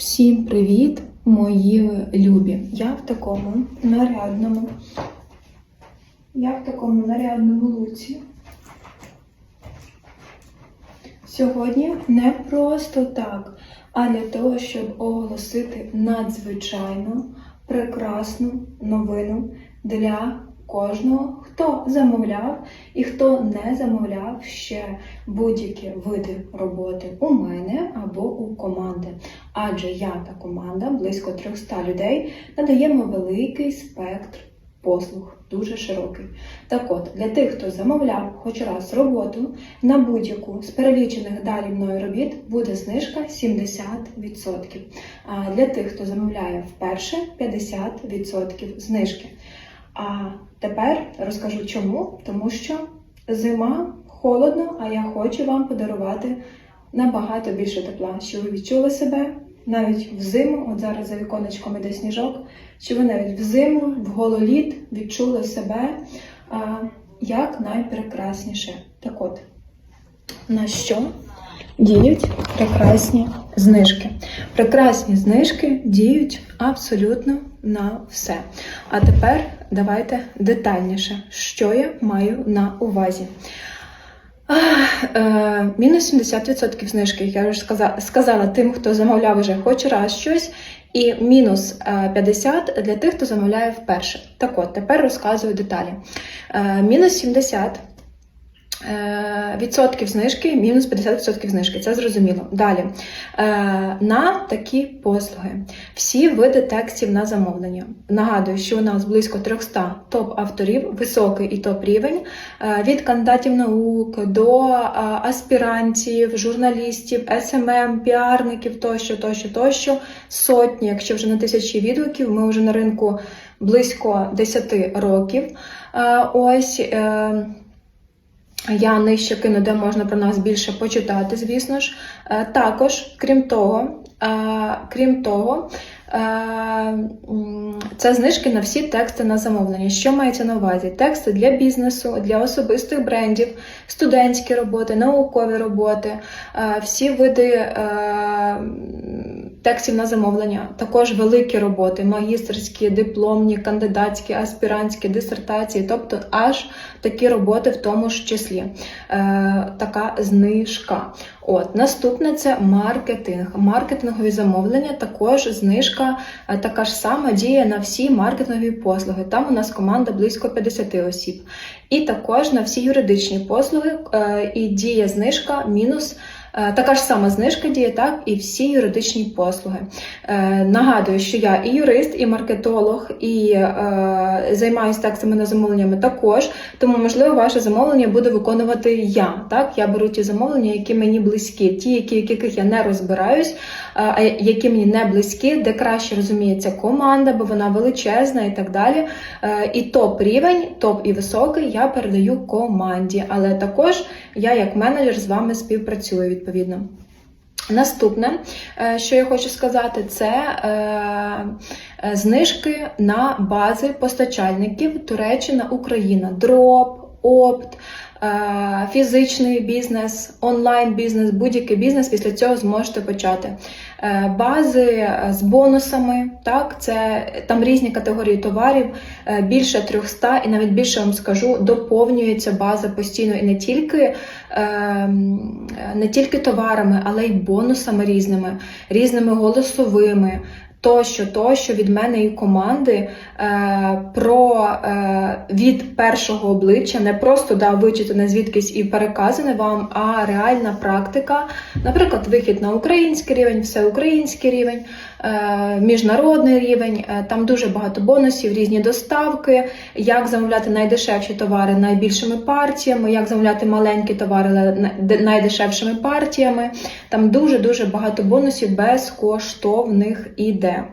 Всім привіт, мої любі! Я в такому нарядному, я в такому нарядному луці. Сьогодні не просто так, а для того, щоб оголосити надзвичайну прекрасну новину для кожного, хто замовляв і хто не замовляв ще будь-які види роботи у мене або у команди. Адже я та команда, близько 300 людей, надаємо великий спектр послуг, дуже широкий. Так от, для тих, хто замовляв хоч раз роботу на будь-яку з перелічених далі мною робіт, буде знижка 70%. А для тих, хто замовляє вперше, 50% знижки. А тепер розкажу чому, тому що зима холодно, а я хочу вам подарувати набагато більше тепла, що ви відчули себе навіть взиму, от зараз за віконечком іде сніжок, що ви навіть взиму, в гололіт відчули себе а, як найпрекрасніше. Так от, на що діють прекрасні знижки? Прекрасні знижки діють абсолютно на все. А тепер давайте детальніше, що я маю на увазі. Е, Мінус 70% знижки, як я вже сказала, тим, хто замовляв вже хоч раз щось, і мінус е, 50 для тих, хто замовляє вперше. Так от, тепер розказую деталі. Е, Мінус 70 е, відсотків знижки, мінус 50% знижки, це зрозуміло. Далі. Е, На такі послуги. Всі види текстів на замовлення. Нагадую, що у нас близько 300 топ-авторів, високий і топ-рівень, е, від кандидатів наук до е, аспірантів, журналістів, СММ, піарників тощо, тощо, тощо. Сотні, якщо вже на тисячі відгуків, ми вже на ринку близько 10 років. Е, Ось. Я нижче кину, де можна про нас більше почитати, звісно ж. Е, Також, крім того, е, крім того, е, це знижки на всі тексти на замовлення. Що мається на увазі? Тексти для бізнесу, для особистих брендів, студентські роботи, наукові роботи, всі види текстів на замовлення, також великі роботи, магістерські, дипломні, кандидатські, аспірантські, дисертації, тобто аж такі роботи в тому ж числі. Е, така знижка. От наступне це маркетинг. Маркетингові замовлення також знижка е, така ж сама діє на всі маркетингові послуги. Там у нас команда близько 50 осіб. І також на всі юридичні послуги е, і діє знижка мінус. Е, Така ж сама знижка діє, так, і всі юридичні послуги. Е, нагадую, що я і юрист, і маркетолог, і е, займаюся текстами на замовленнями також. Тому, можливо, ваше замовлення буде виконувати я. Так, я беру ті замовлення, які мені близькі, ті, які, яких я не розбираюсь, а які мені не близькі, де краще розуміється команда, бо вона величезна і так далі. І топ рівень, топ і високий я передаю команді. Але також я, як менеджер, з вами співпрацюю відповідно. Наступне, е, що я хочу сказати, це е, е, знижки на бази постачальників Туреччина, Україна, ДРОП, ОПТ, фізичний бізнес, онлайн бізнес, будь-який бізнес після цього зможете почати. Е, Бази е, з бонусами, так, це там різні категорії товарів, е, більше 300 і навіть більше вам скажу, доповнюється база постійно і не тільки, е, не тільки товарами, але й бонусами різними, різними голосовими. Тощо, тощо від мене і команди е, про е, від першого обличчя, не просто да, вичитане звідкись і переказане вам, а реальна практика, наприклад, вихід на український рівень, всеукраїнський рівень, міжнародний рівень. Е, там дуже багато бонусів, різні доставки, як замовляти найдешевші товари найбільшими партіями, як замовляти маленькі товари найдешевшими партіями. Там дуже дуже багато бонусів безкоштовних іде.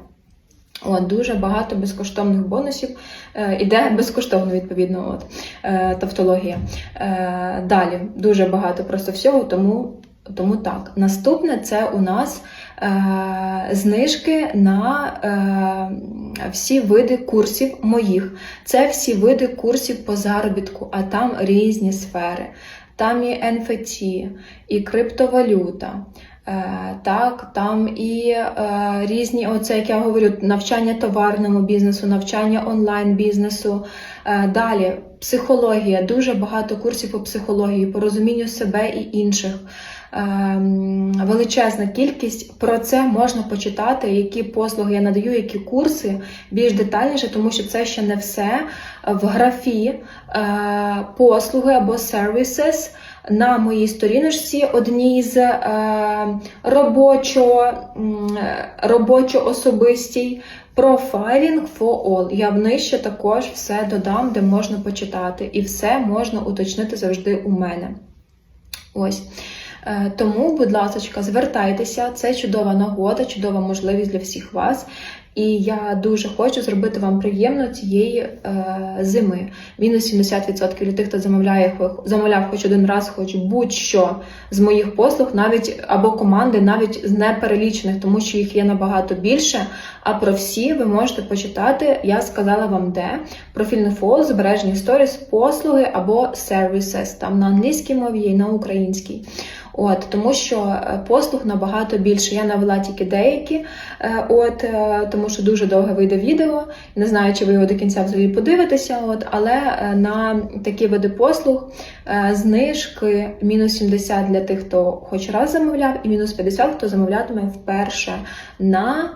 От, дуже багато безкоштовних бонусів е, іде безкоштовно, відповідно, от, е, тавтологія. Е, далі дуже багато просто всього, тому, тому так. Наступне це у нас е, знижки на е, всі види курсів моїх. Це всі види курсів по заробітку, а там різні сфери. Там і NFT, і криптовалюта, Е, Так, там і е, різні, оце як я говорю, навчання товарному бізнесу, навчання онлайн бізнесу. Е, Далі психологія, дуже багато курсів по психології, по розумінню себе і інших. Ем, Величезна кількість. Про це можна почитати, які послуги я надаю, які курси більш детальніше, тому що це ще не все. В графі е, послуги або services на моїй сторіночці одній з е, робочо, робочо особистій Profiling for all. Я нижче також все додам, де можна почитати, і все можна уточнити завжди у мене. Ось. Е, Тому, будь ласка, звертайтеся, це чудова нагода, чудова можливість для всіх вас. І я дуже хочу зробити вам приємно цієї е, зими. Мінус 70% для тих, хто замовляє замовляв хоч один раз, хоч будь-що з моїх послуг, навіть або команди, навіть з неперелічених, тому що їх є набагато більше. А про всі ви можете почитати. Я сказала вам де профільний фол, збережені сторіс, послуги або services. Там на англійській мові і на українській. От, тому що е, послуг набагато більше. Я навела тільки деякі, е, от, е, тому що дуже довго вийде відео. Не знаю, чи ви його до кінця взагалі подивитеся. От, але е, на такі види послуг е, знижки мінус 70 для тих, хто хоч раз замовляв, і мінус 50, хто замовлятиме вперше на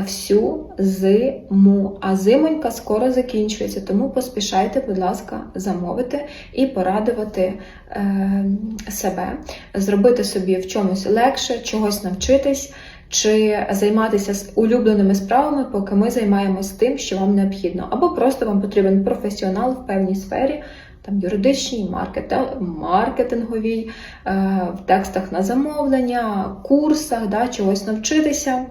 всю зиму. А зимонька скоро закінчується, тому поспішайте, будь ласка, замовити і порадувати е, себе, зробити собі в чомусь легше, чогось навчитись. Чи займатися з улюбленими справами, поки ми займаємось тим, що вам необхідно, або просто вам потрібен професіонал в певній сфері, там юридичній, маркетинговій, е, в текстах на замовлення, курсах, да, чогось навчитися.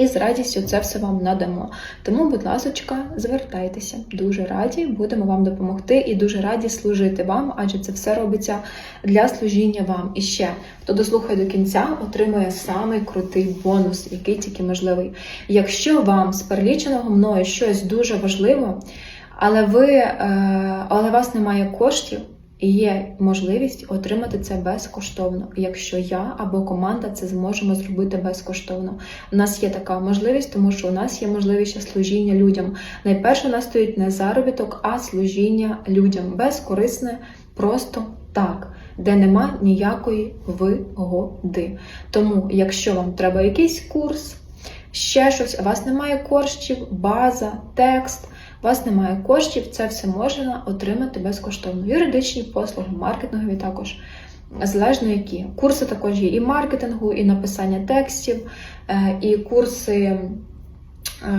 І з радістю це все вам надамо. Тому, будь ласочка, звертайтеся. Дуже раді, будемо вам допомогти і дуже раді служити вам, адже це все робиться для служіння вам. І ще, хто дослухає до кінця, отримує самий крутий бонус, який тільки можливий. Якщо вам з переліченого мною щось дуже важливо, але ви, е, але вас немає коштів. І є можливість отримати це безкоштовно, якщо я або команда це зможемо зробити безкоштовно. У нас є така можливість, тому що у нас є можливість служіння людям. Найперше у нас стоїть не заробіток, а служіння людям безкорисне, просто так, де нема ніякої вигоди. Тому, якщо вам треба якийсь курс, ще щось, у вас немає коштів, база, текст. У вас немає коштів, це все можна отримати безкоштовно. Юридичні послуги, маркетингові також. Залежно які. Курси також є і маркетингу, і написання текстів, е, і курси, е,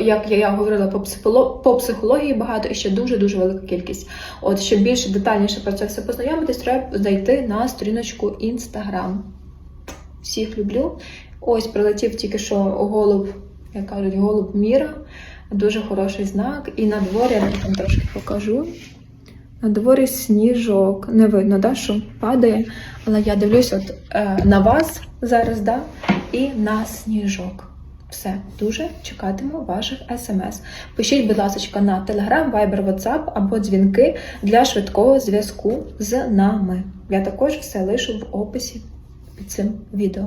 як я говорила, по психології багато і ще дуже-дуже велика кількість. От, щоб більше детальніше про це все познайомитись, треба зайти на сторіночку Instagram. Всіх люблю. Ось прилетів тільки що голуб, як кажуть, голуб міра. Дуже хороший знак. І на дворі я вам трошки покажу. На дворі сніжок. Не видно, да, що падає. Але я дивлюсь от, е, на вас зараз, да, і на сніжок. Все, дуже чекатиму ваших смс. Пишіть, будь ласка, на Telegram, Viber, WhatsApp або дзвінки для швидкого зв'язку з нами. Я також все лишу в описі під цим відео.